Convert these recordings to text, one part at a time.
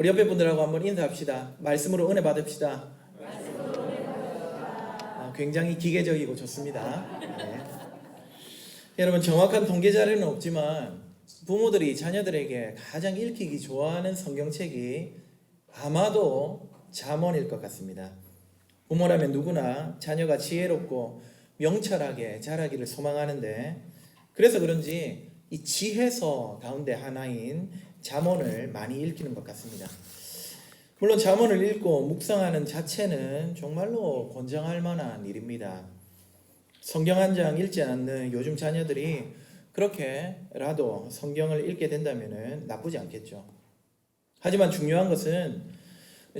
우리 옆에 분들하고 한번 인사합시다. 말씀으로 은혜 받읍시다. 아, 굉장히 기계적이고 좋습니다. 네. 여러분 정확한 통계 자료는 없지만 부모들이 자녀들에게 가장 읽히기 좋아하는 성경책이 아마도 잠언일 것 같습니다. 부모라면 누구나 자녀가 지혜롭고 명철하게 자라기를 소망하는데 그래서 그런지 이 지혜서 가운데 하나인 잠언을 많이 읽히는 것 같습니다. 물론 잠언을 읽고 묵상하는 자체는 정말로 권장할 만한 일입니다. 성경 한 장 읽지 않는 요즘 자녀들이 그렇게라도 성경을 읽게 된다면 나쁘지 않겠죠. 하지만 중요한 것은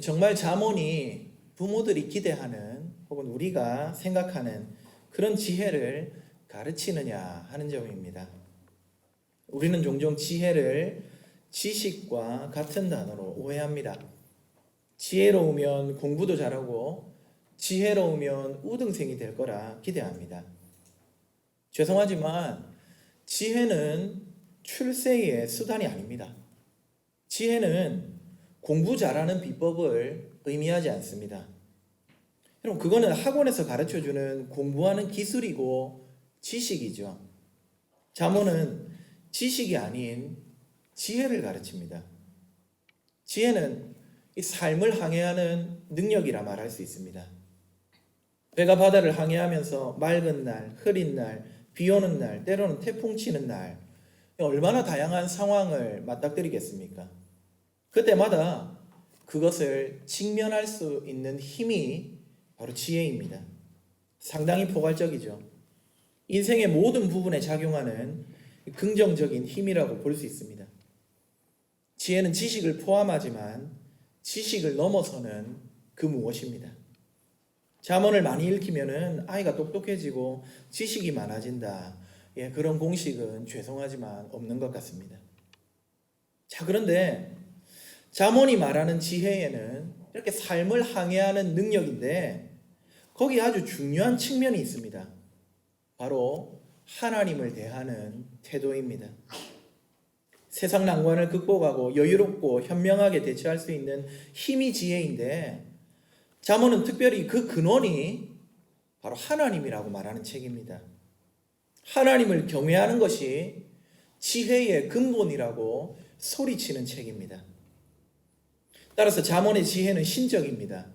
정말 잠언이 부모들이 기대하는 혹은 우리가 생각하는 그런 지혜를 가르치느냐 하는 점입니다. 우리는 종종 지혜를 지식과 같은 단어로 오해합니다. 지혜로우면 공부도 잘하고 지혜로우면 우등생이 될 거라 기대합니다. 죄송하지만 지혜는 출세의 수단이 아닙니다. 지혜는 공부 잘하는 비법을 의미하지 않습니다. 여러분, 그거는 학원에서 가르쳐 주는 공부하는 기술이고 지식이죠. 잠언은 지식이 아닌 지혜를 가르칩니다. 지혜는 이 삶을 항해하는 능력이라 말할 수 있습니다. 배가 바다를 항해하면서 맑은 날, 흐린 날, 비 오는 날, 때로는 태풍 치는 날, 얼마나 다양한 상황을 맞닥뜨리겠습니까? 그때마다 그것을 직면할 수 있는 힘이 바로 지혜입니다. 상당히 포괄적이죠. 인생의 모든 부분에 작용하는 긍정적인 힘이라고 볼 수 있습니다. 지혜는 지식을 포함하지만 지식을 넘어서는 그 무엇입니다. 잠언을 많이 읽히면은 아이가 똑똑해지고 지식이 많아진다. 예, 그런 공식은 죄송하지만 없는 것 같습니다. 자, 그런데 잠언이 말하는 지혜에는 이렇게 삶을 항해하는 능력인데 거기 아주 중요한 측면이 있습니다. 바로 하나님을 대하는 태도입니다. 세상 난관을 극복하고 여유롭고 현명하게 대처할 수 있는 힘이 지혜인데 잠언은 특별히 그 근원이 바로 하나님이라고 말하는 책입니다. 하나님을 경외하는 것이 지혜의 근본이라고 소리치는 책입니다. 따라서 잠언의 지혜는 신적입니다.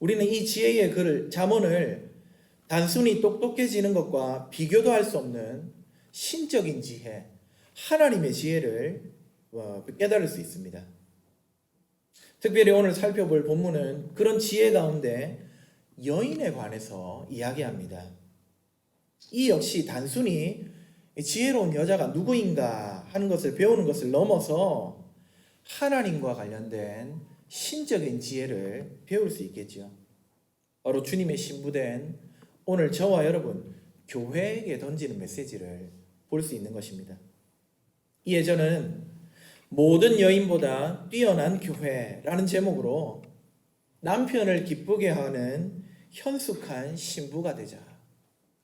우리는 이 지혜의 글을 잠언을 단순히 똑똑해지는 것과 비교도 할 수 없는 신적인 지혜, 하나님의 지혜를 어, 깨달을 수 있습니다. 특별히 오늘 살펴볼 본문은 그런 지혜 가운데 여인에 관해서 이야기합니다. 이 역시 단순히 지혜로운 여자가 누구인가 하는 것을 배우는 것을 넘어서 하나님과 관련된 신적인 지혜를 배울 수 있겠죠. 바로 주님의 신부된 오늘 저와 여러분 교회에게 던지는 메시지를 볼 수 있는 것입니다. 저는 모든 여인보다 뛰어난 교회라는 제목으로 남편을 기쁘게 하는 현숙한 신부가 되자.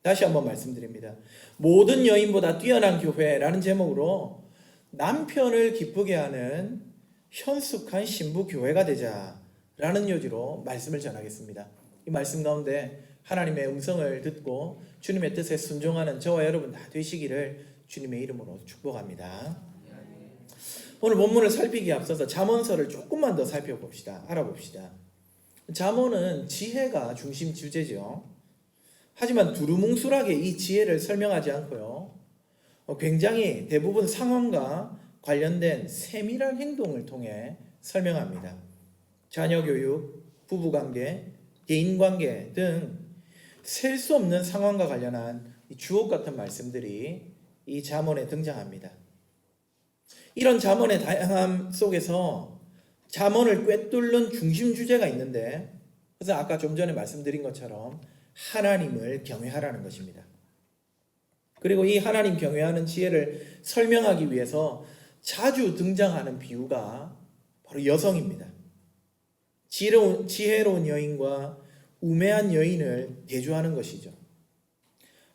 다시 한번 말씀드립니다. 모든 여인보다 뛰어난 교회라는 제목으로 남편을 기쁘게 하는 현숙한 신부 교회가 되자라는 요지로 말씀을 전하겠습니다. 이 말씀 가운데 하나님의 음성을 듣고 주님의 뜻에 순종하는 저와 여러분 다 되시기를 주님의 이름으로 축복합니다. 오늘 본문을 살피기에 앞서서 잠언서를 조금만 더 살펴봅시다. 알아봅시다. 잠언은 지혜가 중심 주제죠. 하지만 두루뭉술하게 이 지혜를 설명하지 않고요. 어, 굉장히 대부분 상황과 관련된 세밀한 행동을 통해 설명합니다. 자녀 교육, 부부 관계, 개인 관계 등 셀 수 없는 상황과 관련한 주옥 같은 말씀들이 이 잠언에 등장합니다. 이런 잠언의 다양함 속에서 잠언을 꿰뚫는 중심 주제가 있는데 그래서 아까 좀 전에 말씀드린 것처럼 하나님을 경외하라는 것입니다. 그리고 이 하나님 경외하는 지혜를 설명하기 위해서 자주 등장하는 비유가 바로 여성입니다. 지혜로운, 지혜로운 여인과 우매한 여인을 대조하는 것이죠.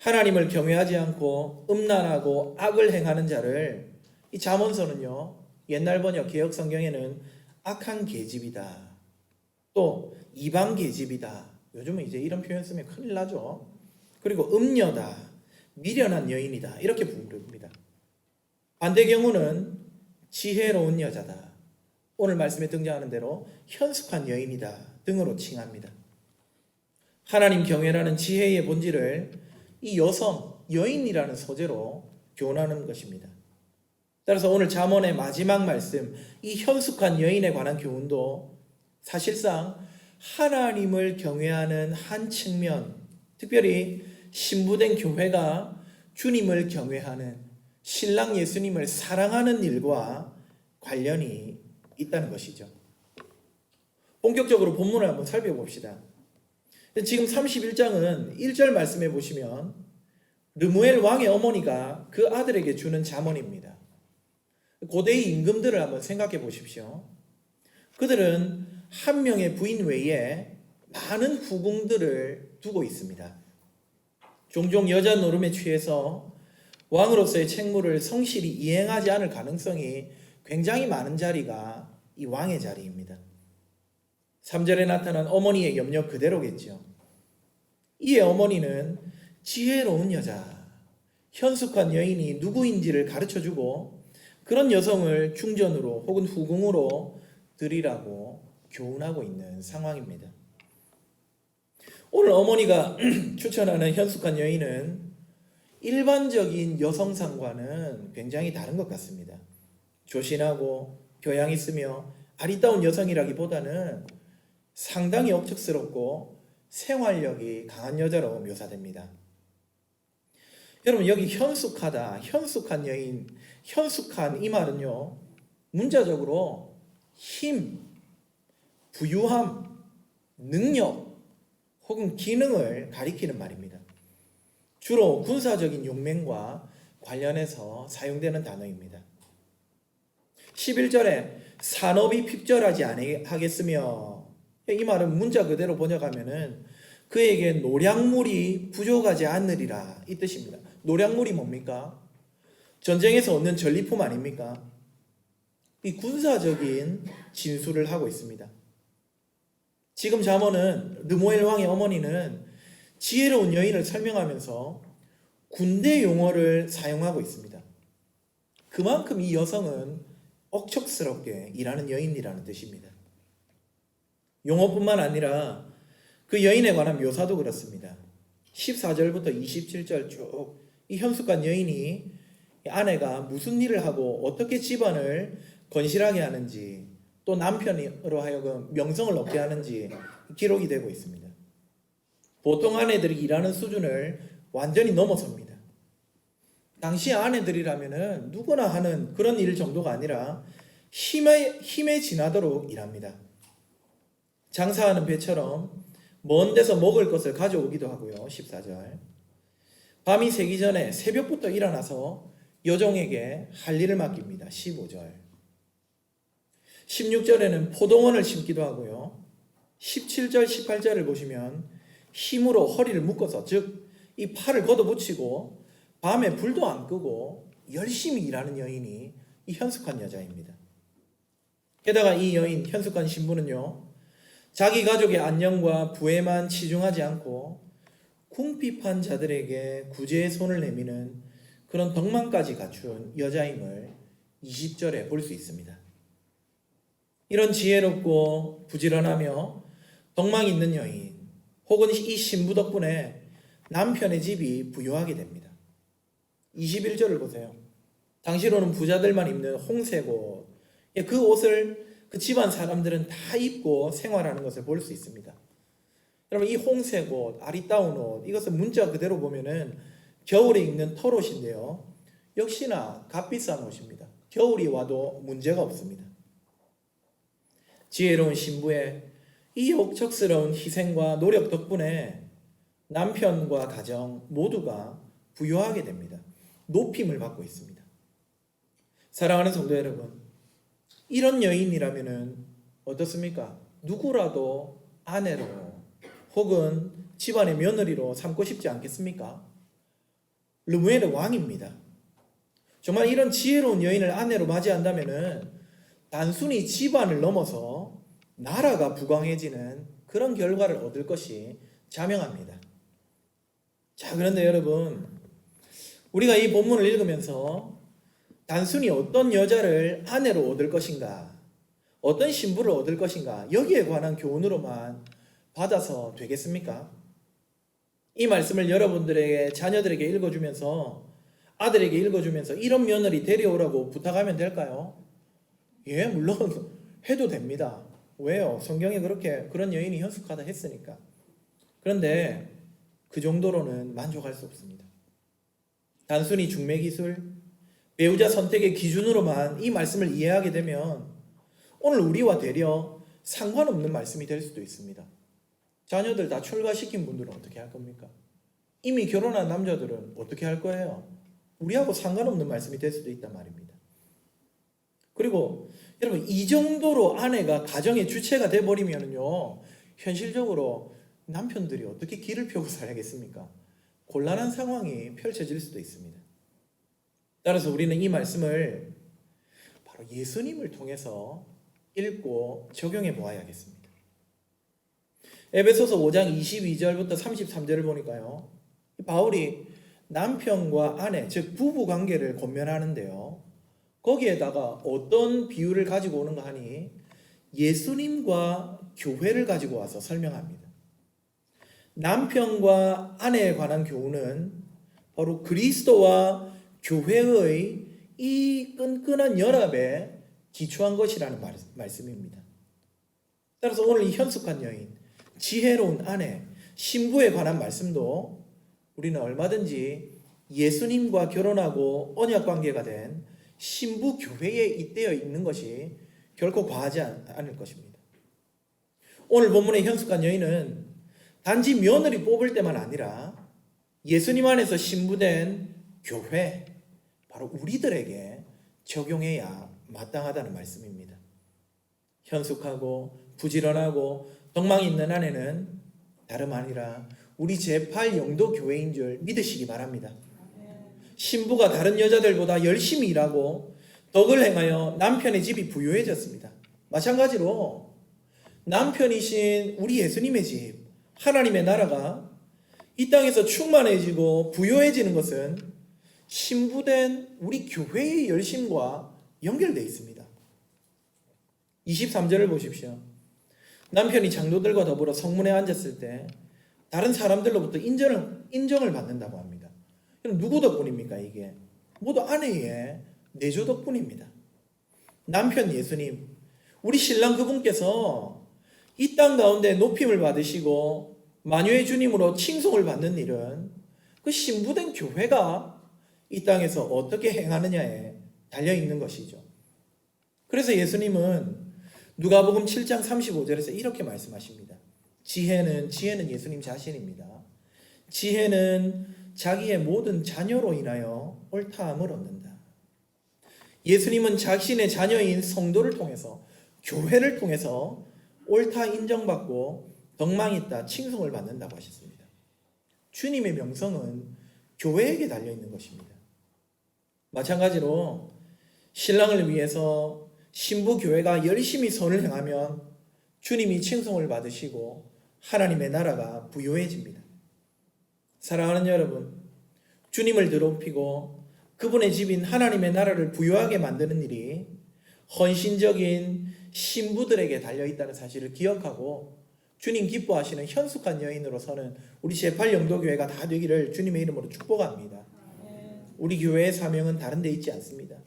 하나님을 경외하지 않고 음란하고 악을 행하는 자를 이 잠언서는요. 옛날 번역 개혁 성경에는 악한 계집이다. 또 이방 계집이다. 요즘은 이제 이런 표현 쓰면 큰일 나죠. 그리고 음녀다. 미련한 여인이다. 이렇게 부릅니다. 반대 경우는 지혜로운 여자다. 오늘 말씀에 등장하는 대로 현숙한 여인이다 등으로 칭합니다. 하나님 경외라는 지혜의 본질을 이 여성, 여인이라는 소재로 교훈하는 것입니다. 따라서 오늘 잠언의 마지막 말씀, 이 현숙한 여인에 관한 교훈도 사실상 하나님을 경외하는 한 측면, 특별히 신부된 교회가 주님을 경외하는 신랑 예수님을 사랑하는 일과 관련이 있다는 것이죠. 본격적으로 본문을 한번 살펴봅시다. 지금 31장은 1절 말씀해 보시면 르무엘 왕의 어머니가 그 아들에게 주는 자문입니다. 고대의 임금들을 한번 생각해 보십시오. 그들은 한 명의 부인 외에 많은 후궁들을 두고 있습니다. 종종 여자 노름에 취해서 왕으로서의 책무를 성실히 이행하지 않을 가능성이 굉장히 많은 자리가 이 왕의 자리입니다. 3절에 나타난 어머니의 염려 그대로겠죠. 이에 어머니는 지혜로운 여자, 현숙한 여인이 누구인지를 가르쳐 주고 그런 여성을 중전으로 혹은 후궁으로 드리라고 교훈하고 있는 상황입니다. 오늘 어머니가 추천하는 현숙한 여인은 일반적인 여성상과는 굉장히 다른 것 같습니다. 조신하고 교양 있으며 아리따운 여성이라기보다는 상당히 억척스럽고 생활력이 강한 여자로 묘사됩니다. 여러분 여기 현숙하다, 현숙한 여인, 현숙한 이 말은요 문자적으로 힘, 부유함, 능력 혹은 기능을 가리키는 말입니다. 주로 군사적인 용맹과 관련해서 사용되는 단어입니다. 11절에 산업이 핍절하지 아니하겠으며 이 말은 문자 그대로 번역하면은 그에게 노량물이 부족하지 않으리라 이 뜻입니다. 노량물이 뭡니까? 전쟁에서 얻는 전리품 아닙니까? 이 군사적인 진술을 하고 있습니다. 지금 잠언은 르모엘 왕의 어머니는 지혜로운 여인을 설명하면서 군대 용어를 사용하고 있습니다. 그만큼 이 여성은 억척스럽게 일하는 여인이라는 뜻입니다. 용어뿐만 아니라 그 여인에 관한 묘사도 그렇습니다. 14절부터 27절 쭉 이 현숙한 여인이 아내가 무슨 일을 하고 어떻게 집안을 건실하게 하는지 또 남편으로 하여금 명성을 얻게 하는지 기록이 되고 있습니다. 보통 아내들이 일하는 수준을 완전히 넘어섭니다. 당시 아내들이라면은 누구나 하는 그런 일 정도가 아니라 힘에 힘에 지나도록 일합니다. 장사하는 배처럼 먼 데서 먹을 것을 가져오기도 하고요. 14절. 밤이 새기 전에 새벽부터 일어나서 여종에게 할 일을 맡깁니다. 15절. 16절에는 포동원을 심기도 하고요. 17절, 18절을 보시면 힘으로 허리를 묶어서 즉 이 팔을 걷어붙이고 밤에 불도 안 끄고 열심히 일하는 여인이 이 현숙한 여자입니다. 게다가 이 여인 현숙한 신부는요. 자기 가족의 안녕과 부에만 치중하지 않고 궁핍한 자들에게 구제의 손을 내미는 그런 덕망까지 갖춘 여자임을 20절에 볼 수 있습니다. 이런 지혜롭고 부지런하며 덕망 있는 여인 혹은 이 신부 덕분에 남편의 집이 부유하게 됩니다. 21절을 보세요. 당시로는 부자들만 입는 홍색 옷. 예, 그 옷을 그 집안 사람들은 다 입고 생활하는 것을 볼 수 있습니다. 여러분 이 홍색 옷, 아리따운 옷 이것은 문자 그대로 보면은 겨울에 입는 털옷인데요. 역시나 값비싼 옷입니다. 겨울이 와도 문제가 없습니다. 지혜로운 신부의 이 억척스러운 희생과 노력 덕분에 남편과 가정 모두가 부유하게 됩니다. 높임을 받고 있습니다. 사랑하는 성도 여러분, 이런 여인이라면은 어떻습니까? 누구라도 아내로 혹은 집안의 며느리로 삼고 싶지 않겠습니까? 르무엘의 왕입니다. 정말 이런 지혜로운 여인을 아내로 맞이한다면은 단순히 집안을 넘어서 나라가 부강해지는 그런 결과를 얻을 것이 자명합니다. 자, 그런데 여러분, 우리가 이 본문을 읽으면서 단순히 어떤 여자를 아내로 얻을 것인가, 어떤 신부를 얻을 것인가, 여기에 관한 교훈으로만 받아서 되겠습니까? 이 말씀을 여러분들에게, 자녀들에게 읽어주면서, 아들에게 읽어주면서 이런 며느리 데려오라고 부탁하면 될까요? 예, 물론 해도 됩니다. 왜요? 성경에 그렇게 그런 여인이 현숙하다 했으니까. 그런데 그 정도로는 만족할 수 없습니다. 단순히 중매 기술, 배우자 선택의 기준으로만 이 말씀을 이해하게 되면 오늘 우리와 되려 상관없는 말씀이 될 수도 있습니다. 자녀들 다 출가시킨 분들은 어떻게 할 겁니까? 이미 결혼한 남자들은 어떻게 할 거예요? 우리하고 상관없는 말씀이 될 수도 있단 말입니다. 그리고 여러분 이 정도로 아내가 가정의 주체가 돼 버리면요 현실적으로 남편들이 어떻게 길을 펴고 살아야겠습니까? 곤란한 상황이 펼쳐질 수도 있습니다. 따라서 우리는 이 말씀을 바로 예수님을 통해서 읽고 적용해 보아야겠습니다. 에베소서 5장 22절부터 33절을 보니까요. 바울이 남편과 아내, 즉 부부 관계를 권면하는데요. 거기에다가 어떤 비유를 가지고 오는가 하니 예수님과 교회를 가지고 와서 설명합니다. 남편과 아내에 관한 교훈은 바로 그리스도와 교회의 이 끈끈한 연합에 기초한 것이라는 말, 말씀입니다. 따라서 오늘 이 현숙한 여인, 지혜로운 아내, 신부에 관한 말씀도 우리는 얼마든지 예수님과 결혼하고 언약 관계가 된 신부 교회에 잇대어 있는 것이 결코 과하지 않- 않을 것입니다. 오늘 본문의 현숙한 여인은 단지 며느리 뽑을 때만 아니라 예수님 안에서 신부된 교회, 바로 우리들에게 적용해야 마땅하다는 말씀입니다. 현숙하고 부지런하고 덕망 있는 아내는 다름 아니라 우리 제8 영도 교회인 줄 믿으시기 바랍니다. 신부가 다른 여자들보다 열심히 일하고 덕을 행하여 남편의 집이 부유해졌습니다. 마찬가지로 남편이신 우리 예수님의 집, 하나님의 나라가 이 땅에서 충만해지고 부유해지는 것은 신부된 우리 교회의 열심과 연결되어 있습니다. 23절을 보십시오. 남편이 장로들과 더불어 성문에 앉았을 때 다른 사람들로부터 인정을, 인정을 받는다고 합니다. 그럼 누구 덕분입니까, 이게? 모두 아내의 내조 덕분입니다. 남편 예수님, 우리 신랑 그분께서 이 땅 가운데 높임을 받으시고 만유의 주님으로 칭송을 받는 일은 그 신부된 교회가 이 땅에서 어떻게 행하느냐에 달려 있는 것이죠. 그래서 예수님은 누가복음 7장 35절에서 이렇게 말씀하십니다. 지혜는 지혜는 예수님 자신입니다. 지혜는 자기의 모든 자녀로 인하여 옳다함을 얻는다. 예수님은 자신의 자녀인 성도를 통해서 교회를 통해서 옳다 인정받고 덕망 있다 칭송을 받는다고 하셨습니다. 주님의 명성은 교회에게 달려 있는 것입니다. 마찬가지로 신랑을 위해서 신부 교회가 열심히 선을 행하면 주님이 칭송을 받으시고 하나님의 나라가 부요해집니다. 사랑하는 여러분, 주님을 드높이고 그분의 집인 하나님의 나라를 부요하게 만드는 일이 헌신적인 신부들에게 달려 있다는 사실을 기억하고 주님 기뻐하시는 현숙한 여인으로서는 우리 제8영도교회가 다 되기를 주님의 이름으로 축복합니다. 우리 교회의 사명은 다른 데 있지 않습니다.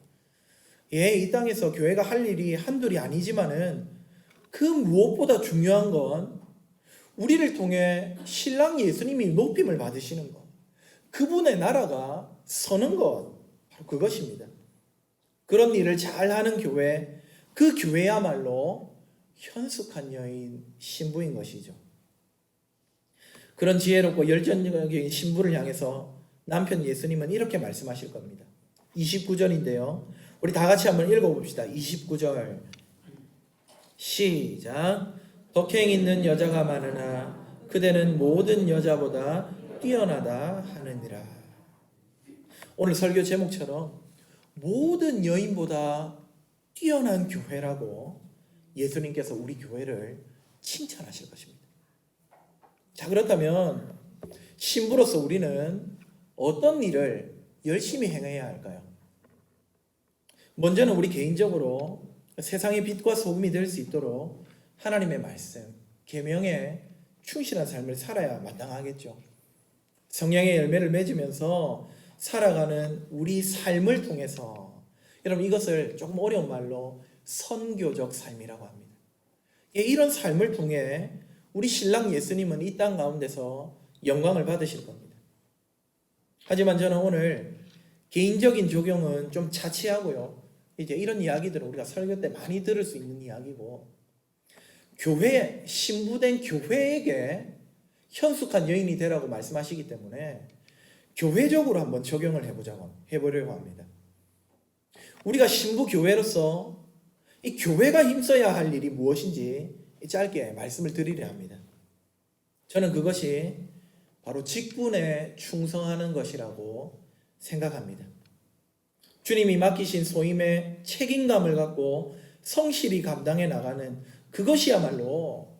예, 이 땅에서 교회가 할 일이 한둘이 아니지만은 그 무엇보다 중요한 건 우리를 통해 신랑 예수님이 높임을 받으시는 것. 그분의 나라가 서는 것. 바로 그것입니다. 그런 일을 잘 하는 교회, 그 교회야말로 현숙한 여인 신부인 것이죠. 그런 지혜롭고 열정적인 신부를 향해서 남편 예수님은 이렇게 말씀하실 겁니다. 29절인데요. 우리 다 같이 한번 읽어봅시다. 29절. 시작. 덕행 있는 여자가 많으나 그대는 모든 여자보다 뛰어나다 하느니라. 오늘 설교 제목처럼 모든 여인보다 뛰어난 교회라고 예수님께서 우리 교회를 칭찬하실 것입니다. 자, 그렇다면 신부로서 우리는 어떤 일을 열심히 행해야 할까요? 먼저는 우리 개인적으로 세상의 빛과 소금이 될 수 있도록 하나님의 말씀, 계명에 충실한 삶을 살아야 마땅하겠죠. 성령의 열매를 맺으면서 살아가는 우리 삶을 통해서 여러분 이것을 조금 어려운 말로 선교적 삶이라고 합니다. 예, 이런 삶을 통해 우리 신랑 예수님은 이 땅 가운데서 영광을 받으실 겁니다. 하지만 저는 오늘 개인적인 적용은 좀 자치하고요. 이제 이런 이야기들은 우리가 설교 때 많이 들을 수 있는 이야기고 교회 신부된 교회에게 현숙한 여인이 되라고 말씀하시기 때문에 교회적으로 한번 적용을 해보자고 해보려고 합니다. 우리가 신부 교회로서 이 교회가 힘써야 할 일이 무엇인지 짧게 말씀을 드리려 합니다. 저는 그것이 바로 직분에 충성하는 것이라고 생각합니다. 주님이 맡기신 소임의 책임감을 갖고 성실히 감당해 나가는 그것이야말로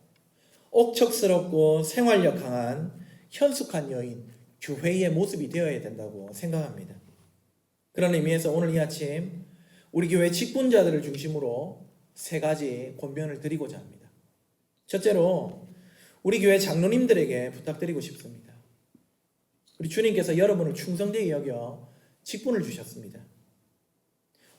옥척스럽고 생활력 강한 현숙한 여인, 교회의 모습이 되어야 된다고 생각합니다. 그런 의미에서 오늘 이 아침 우리 교회 직분자들을 중심으로 세 가지 권면을 드리고자 합니다. 첫째로 우리 교회 장로님들에게 부탁드리고 싶습니다. 우리 주님께서 여러분을 충성되게 여겨 직분을 주셨습니다.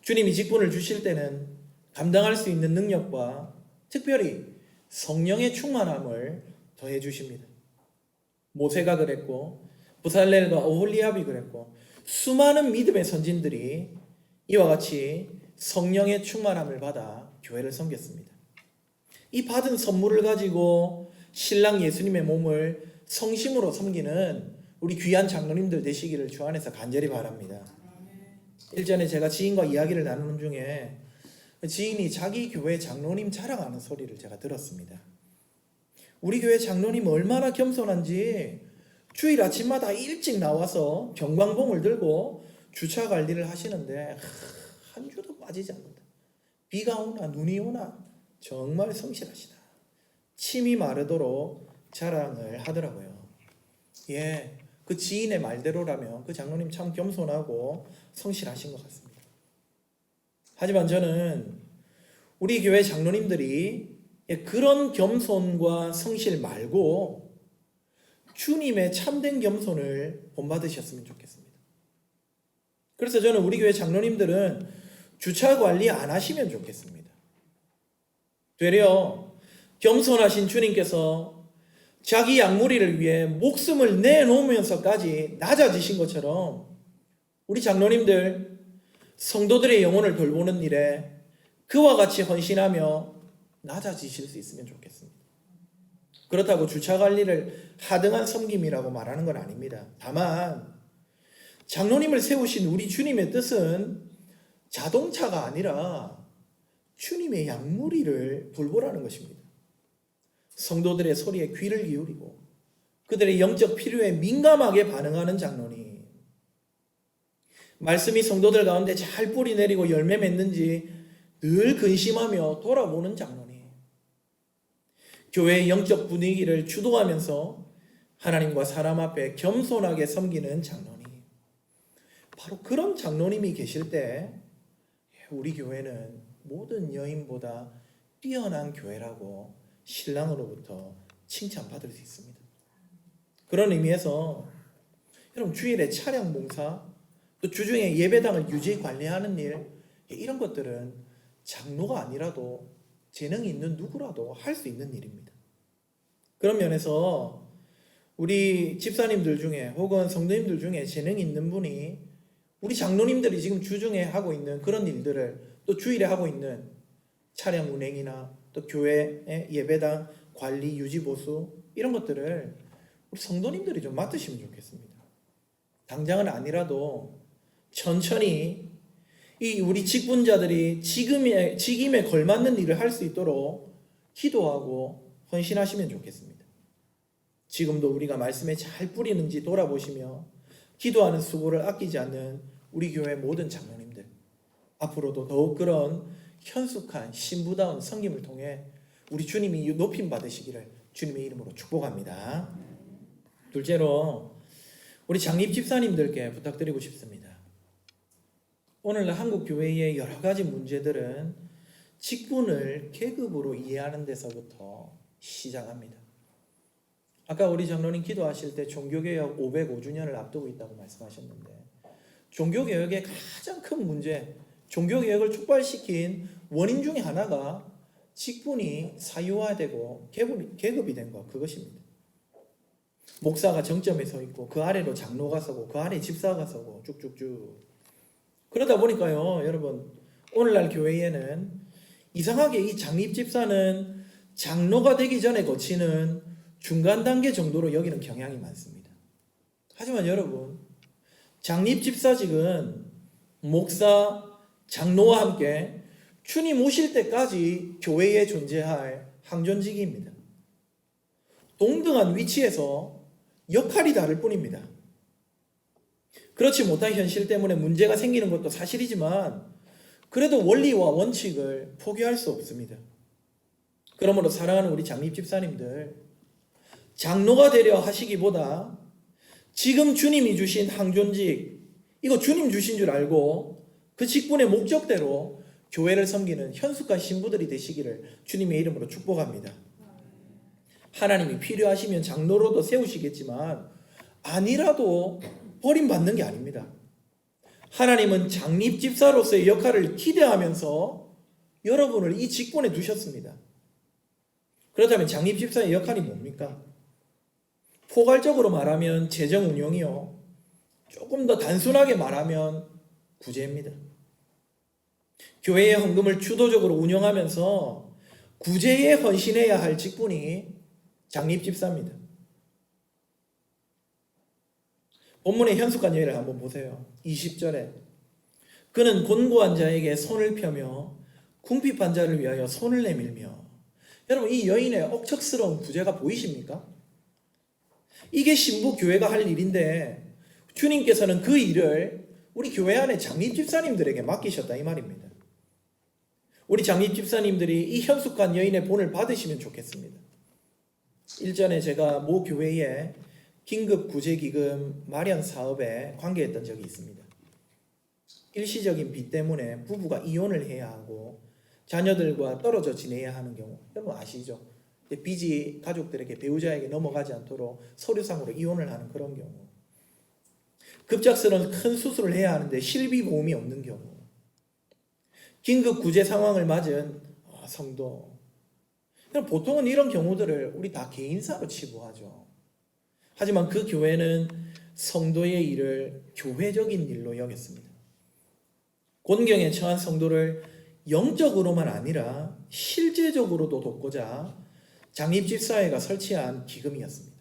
주님이 직분을 주실 때는 감당할 수 있는 능력과 특별히 성령의 충만함을 더해 주십니다. 모세가 그랬고 부살렐과 오홀리압이 그랬고 수많은 믿음의 선진들이 이와 같이 성령의 충만함을 받아 교회를 섬겼습니다. 이 받은 선물을 가지고 신랑 예수님의 몸을 성심으로 섬기는 우리 귀한 장로님들 되시기를 주 안에서 간절히 바랍니다. 일전에 제가 지인과 이야기를 나누는 중에 지인이 자기 교회 장로님 자랑하는 소리를 제가 들었습니다. 우리 교회 장로님 얼마나 겸손한지 주일 아침마다 일찍 나와서 경광봉을 들고 주차 관리를 하시는데 한 주도 빠지지 않는다. 비가 오나 눈이 오나 정말 성실하시다. 침이 마르도록 자랑을 하더라고요. 예, 그 지인의 말대로라면 그 장로님 참 겸손하고 성실하신 것 같습니다. 하지만 저는 우리 교회 장로님들이 그런 겸손과 성실 말고 주님의 참된 겸손을 본받으셨으면 좋겠습니다. 그래서 저는 우리 교회 장로님들은 주차 관리 안 하시면 좋겠습니다. 되려 겸손하신 주님께서 자기 양무리를 위해 목숨을 내놓으면서까지 낮아지신 것처럼 우리 장로님들 성도들의 영혼을 돌보는 일에 그와 같이 헌신하며 낮아지실 수 있으면 좋겠습니다. 그렇다고 주차 관리를 하등한 섬김이라고 말하는 건 아닙니다. 다만 장로님을 세우신 우리 주님의 뜻은 자동차가 아니라 주님의 양무리를 돌보라는 것입니다. 성도들의 소리에 귀를 기울이고 그들의 영적 필요에 민감하게 반응하는 장로님. 말씀이 성도들 가운데 잘 뿌리 내리고 열매 맺는지 늘 근심하며 돌아보는 장로님. 교회의 영적 분위기를 주도하면서 하나님과 사람 앞에 겸손하게 섬기는 장로님. 바로 그런 장로님이 계실 때 우리 교회는 모든 여인보다 뛰어난 교회라고 신랑으로부터 칭찬받을 수 있습니다. 그런 의미에서 여러분 주일에 차량 봉사 또 주중에 예배당을 유지 관리하는 일 이런 것들은 장로가 아니라도 재능이 있는 누구라도 할 수 있는 일입니다. 그런 면에서 우리 집사님들 중에 혹은 성도님들 중에 재능이 있는 분이 우리 장로님들이 지금 주중에 하고 있는 그런 일들을 또 주일에 하고 있는 차량 운행이나 또 교회 예배당 관리 유지 보수 이런 것들을 우리 성도님들이 좀 맡으시면 좋겠습니다. 당장은 아니라도 천천히 이 우리 직분자들이 지금의 직임에 걸맞는 일을 할 수 있도록 기도하고 헌신하시면 좋겠습니다. 지금도 우리가 말씀에 잘 뿌리는지 돌아보시며 기도하는 수고를 아끼지 않는 우리 교회 모든 장로님들 앞으로도 더욱 그런 현숙한 신부다운 성김을 통해 우리 주님이 높임 받으시기를 주님의 이름으로 축복합니다. 둘째로 우리 장립 집사님들께 부탁드리고 싶습니다. 오늘날 한국 교회의 여러 가지 문제들은 직분을 계급으로 이해하는 데서부터 시작합니다. 아까 우리 장로님 기도하실 때 종교개혁 505주년을 앞두고 있다고 말씀하셨는데 종교개혁의 가장 큰 문제, 종교개혁을 촉발시킨 원인 중에 하나가 직분이 사유화되고 계급이, 계급이 된 것, 그것입니다. 목사가 정점에 서 있고 그 아래로 장로가 서고 그 아래 집사가 서고 쭉쭉쭉 그러다 보니까요 여러분 오늘날 교회에는 이상하게 이 장립 집사는 장로가 되기 전에 거치는 중간 단계 정도로 여기는 경향이 많습니다. 하지만 여러분 장립 집사직은 목사 장로와 함께 주님 오실 때까지 교회에 존재할 항존직입니다. 동등한 위치에서 역할이 다를 뿐입니다. 그렇지 못한 현실 때문에 문제가 생기는 것도 사실이지만 그래도 원리와 원칙을 포기할 수 없습니다. 그러므로 사랑하는 우리 장립 집사님들 장로가 되려 하시기보다 지금 주님이 주신 항존직 이거 주님 주신 줄 알고 그 직분의 목적대로 교회를 섬기는 현숙한 신부들이 되시기를 주님의 이름으로 축복합니다. 하나님이 필요하시면 장로로도 세우시겠지만 아니라도 버림받는 게 아닙니다. 하나님은 장립 집사로서의 역할을 기대하면서 여러분을 이 직분에 두셨습니다. 그렇다면 장립 집사의 역할이 뭡니까? 포괄적으로 말하면 재정 운영이요. 조금 더 단순하게 말하면 구제입니다. 교회의 헌금을 주도적으로 운영하면서 구제에 헌신해야 할 직분이 장립 집사입니다. 본문의 현숙한 예를 한번 보세요. 20절에 그는 곤고한 자에게 손을 펴며 궁핍한 자를 위하여 손을 내밀며 여러분 이 여인의 억척스러운 구제가 보이십니까? 이게 신부 교회가 할 일인데 주님께서는 그 일을 우리 교회 안에 장립 집사님들에게 맡기셨다 이 말입니다. 우리 장립 집사님들이 이 현숙한 여인의 본을 받으시면 좋겠습니다. 일전에 제가 모 교회에 긴급 구제기금 마련 사업에 관계했던 적이 있습니다. 일시적인 빚 때문에 부부가 이혼을 해야 하고 자녀들과 떨어져 지내야 하는 경우 여러분 아시죠? 빚이 가족들에게 배우자에게 넘어가지 않도록 서류상으로 이혼을 하는 그런 경우 급작스러운 큰 수술을 해야 하는데 실비 보험이 없는 경우 긴급 구제 상황을 맞은 어, 성도 보통은 이런 경우들을 우리 다 개인사로 치부하죠. 하지만 그 교회는 성도의 일을 교회적인 일로 여겼습니다. 곤경에 처한 성도를 영적으로만 아니라 실제적으로도 돕고자 장립집사회가 설치한 기금이었습니다.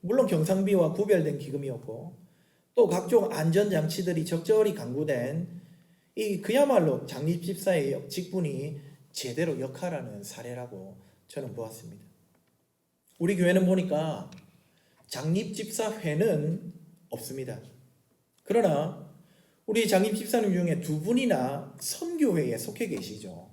물론 경상비와 구별된 기금이었고 또 각종 안전장치들이 적절히 강구된 이 그야말로 장립 집사의 직분이 제대로 역할하는 사례라고 저는 보았습니다. 우리 교회는 보니까 장립 집사회는 없습니다. 그러나 우리 장립 집사님 중에 두 분이나 선교회에 속해 계시죠.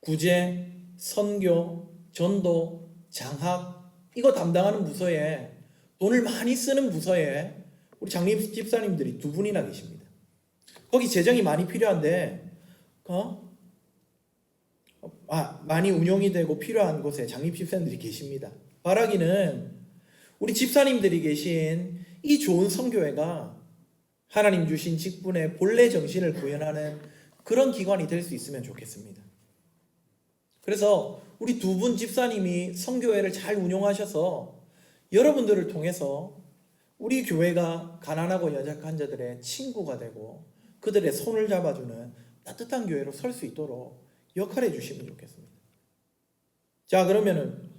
구제, 선교, 전도, 장학 이거 담당하는 부서에 돈을 많이 쓰는 부서에 우리 장립 집사님들이 두 분이나 계십니다. 거기 재정이 많이 필요한데 어? 아, 많이 운용이 되고 필요한 곳에 장립 집사님들이 계십니다. 바라기는 우리 집사님들이 계신 이 좋은 성교회가 하나님 주신 직분의 본래 정신을 구현하는 그런 기관이 될 수 있으면 좋겠습니다. 그래서 우리 두 분 집사님이 성교회를 잘 운영하셔서 여러분들을 통해서 우리 교회가 가난하고 연약한 자들의 친구가 되고 그들의 손을 잡아주는 따뜻한 교회로 설 수 있도록 역할해 주시면 좋겠습니다. 자, 그러면은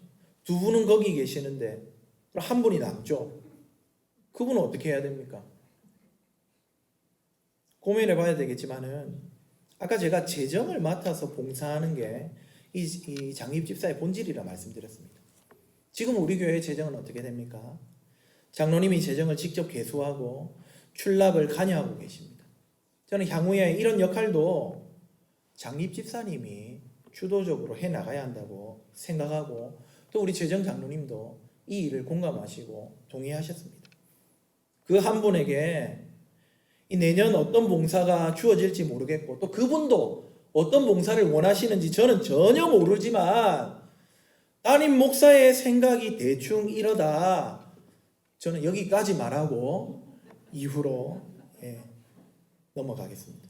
두 분은 거기 계시는데 한 분이 남죠. 그분은 어떻게 해야 됩니까? 고민해 봐야 되겠지만은 아까 제가 재정을 맡아서 봉사하는 게 이, 이 장립 집사의 본질이라 말씀드렸습니다. 지금 우리 교회의 재정은 어떻게 됩니까? 장로님이 재정을 직접 개수하고 출납을 관여하고 계십니다. 저는 향후에 이런 역할도 장립 집사님이 주도적으로 해 나가야 한다고 생각하고 또 우리 재정 장로님도 이 일을 공감하시고 동의하셨습니다. 그 한 분에게 이 내년 어떤 봉사가 주어질지 모르겠고 또 그분도 어떤 봉사를 원하시는지 저는 전혀 모르지만 따님 목사의 생각이 대충 이러다 저는 여기까지 말하고 이후로 예, 넘어가겠습니다.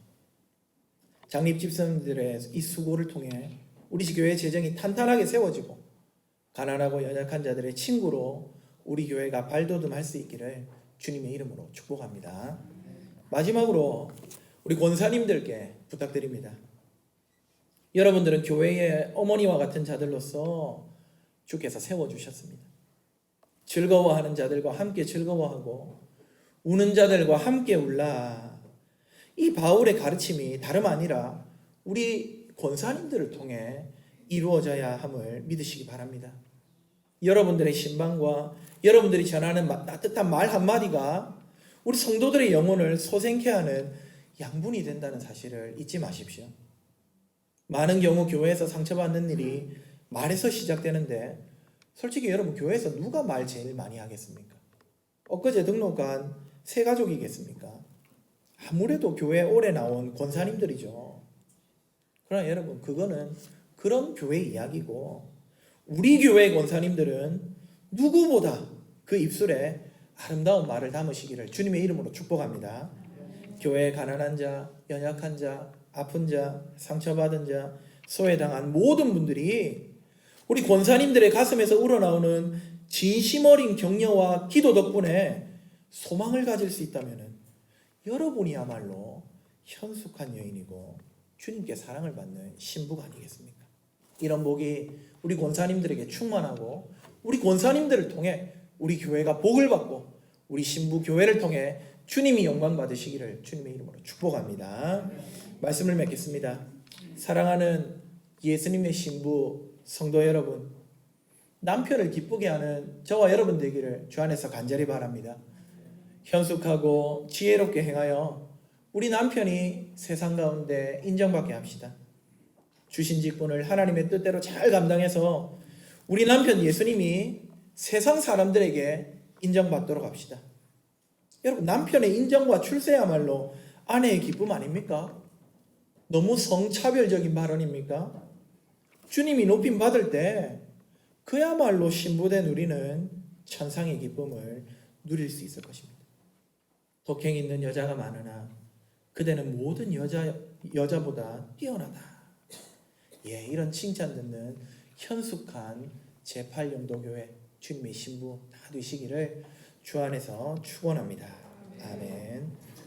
장립 집사님들의 이 수고를 통해 우리 교회 재정이 탄탄하게 세워지고 가난하고 연약한 자들의 친구로 우리 교회가 발돋움할 수 있기를 주님의 이름으로 축복합니다. 마지막으로 우리 권사님들께 부탁드립니다. 여러분들은 교회의 어머니와 같은 자들로서 주께서 세워주셨습니다. 즐거워하는 자들과 함께 즐거워하고 우는 자들과 함께 울라. 이 바울의 가르침이 다름 아니라 우리 권사님들을 통해 이루어져야 함을 믿으시기 바랍니다. 여러분들의 신방과 여러분들이 전하는 마- 따뜻한 말 한마디가 우리 성도들의 영혼을 소생케 하는 양분이 된다는 사실을 잊지 마십시오. 많은 경우 교회에서 상처받는 일이 말에서 시작되는데 솔직히 여러분 교회에서 누가 말 제일 많이 하겠습니까? 엊그제 등록한 새 가족이겠습니까? 아무래도 교회 오래 나온 권사님들이죠. 그러나 여러분 그거는 그런 교회 이야기고 우리 교회 권사님들은 누구보다 그 입술에 아름다운 말을 담으시기를 주님의 이름으로 축복합니다. 교회 가난한 자, 연약한 자, 아픈 자, 상처받은 자, 소외당한 모든 분들이 우리 권사님들의 가슴에서 우러나오는 진심 어린 격려와 기도 덕분에 소망을 가질 수 있다면 여러분이야말로 현숙한 여인이고 주님께 사랑을 받는 신부가 아니겠습니까? 이런 복이 우리 권사님들에게 충만하고 우리 권사님들을 통해 우리 교회가 복을 받고 우리 신부 교회를 통해 주님이 영광 받으시기를 주님의 이름으로 축복합니다. 말씀을 맺겠습니다. 사랑하는 예수님의 신부 성도 여러분, 남편을 기쁘게 하는 저와 여러분 되기를 주 안에서 간절히 바랍니다. 현숙하고 지혜롭게 행하여 우리 남편이 세상 가운데 인정받게 합시다. 주신 직분을 하나님의 뜻대로 잘 감당해서 우리 남편 예수님이 세상 사람들에게 인정받도록 합시다. 여러분 남편의 인정과 출세야말로 아내의 기쁨 아닙니까? 너무 성차별적인 발언입니까? 주님이 높임 받을 때 그야말로 신부된 우리는 천상의 기쁨을 누릴 수 있을 것입니다. 독행 있는 여자가 많으나 그대는 모든 여자 여자보다 뛰어나다. 예, 이런 칭찬 듣는 현숙한 제8영도 교회 주님의 신부 다 되시기를 주 안에서 축원합니다. 아멘.